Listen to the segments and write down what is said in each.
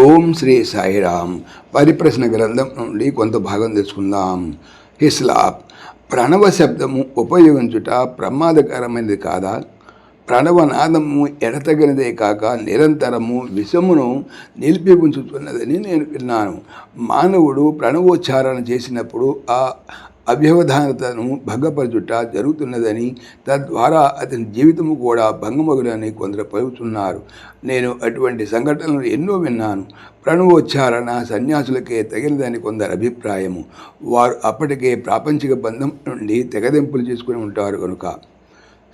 ఓం శ్రీ సాయిరామ్ పరిప్రశ్న గ్రంథం నుండి కొంత భాగం తెలుసుకుందాం. హిస్లాప్ ప్రణవ శబ్దము ఉపయోగించుట ప్రమాదకరమైనది కాదా? ప్రణవనాదము ఎడతగినదే కాక నిరంతరము విషమును నిలిపి ఉంచుతున్నదని నేను విన్నాను. మానవుడు ప్రణవోచ్చారణ చేసినప్పుడు ఆ అవ్యవధానతను భంగపరచుట జరుగుతున్నదని తద్వారా అతని జీవితము కూడా భంగమగులని కొందరు పలుకుతున్నారు. నేను అటువంటి సంఘటనలు ఎన్నో విన్నాను. ప్రణవోచ్చారణ సన్యాసులకే తగినదని కొందరు అభిప్రాయము. వారు అప్పటికే ప్రాపంచిక బంధం నుండి తెగదెంపులు చేసుకుని ఉంటారు కనుక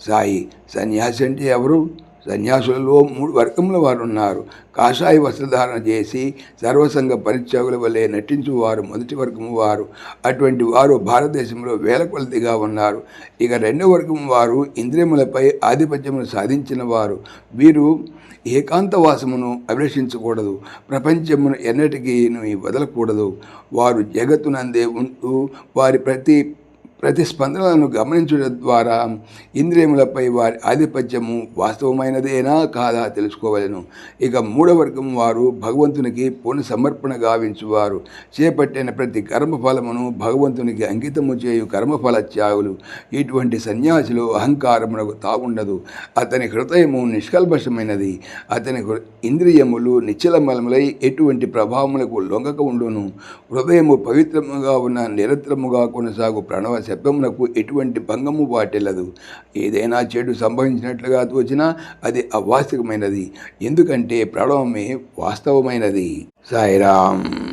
సాయి సన్యాసి అంటే ఎవరు? సన్యాసులలో మూడు వర్గముల వారు ఉన్నారు కాషాయ వస్త్రధారణ చేసి సర్వసంగ పరిత్యాగుల వలె నటించువారు మొదటి వర్గము వారు. అటువంటి వారు భారతదేశంలో వేల కొలదిగా ఉన్నారు. ఇక రెండవ వర్గం వారు ఇంద్రియములపై ఆధిపత్యమును సాధించిన వారు. వీరు ఏకాంతవాసమును అభిలషించకూడదు. ప్రపంచమును ఎన్నటికీ వదలకూడదు. వారు జగత్తునందే ఉంటూ వారి ప్రతి ప్రతిస్పందనలను గమనించడం ద్వారా ఇంద్రియములపై వారి ఆధిపత్యము వాస్తవమైనదేనా కాదా తెలుసుకోవలను. ఇక మూడవ వర్గం వారు భగవంతునికి పూర్ణ సమర్పణ గావించువారు. చేపట్టిన ప్రతి కర్మఫలమును భగవంతునికి అంకితము చేయు కర్మఫల త్యాగులు ఇటువంటి సన్యాసిలో అహంకారమునకు తాగుండదు అతని హృదయము నిష్కల్మషమైనది. అతని హృ- ఇంద్రియములు నిశ్చలమలములై ఎటువంటి ప్రభావములకు లొంగక ఉండును. హృదయము పవిత్రముగా ఉన్న నిరంతరముగా కొనసాగు ప్రణవ శబ్దమునకు ఎటువంటి భంగము వాటిల్లదు. ఏదైనా చెడు సంభవించినట్లుగా తోచినా అది అవాస్తవమైనది ఎందుకంటే ప్రణవమే వాస్తవమైనది. సాయిరామ్.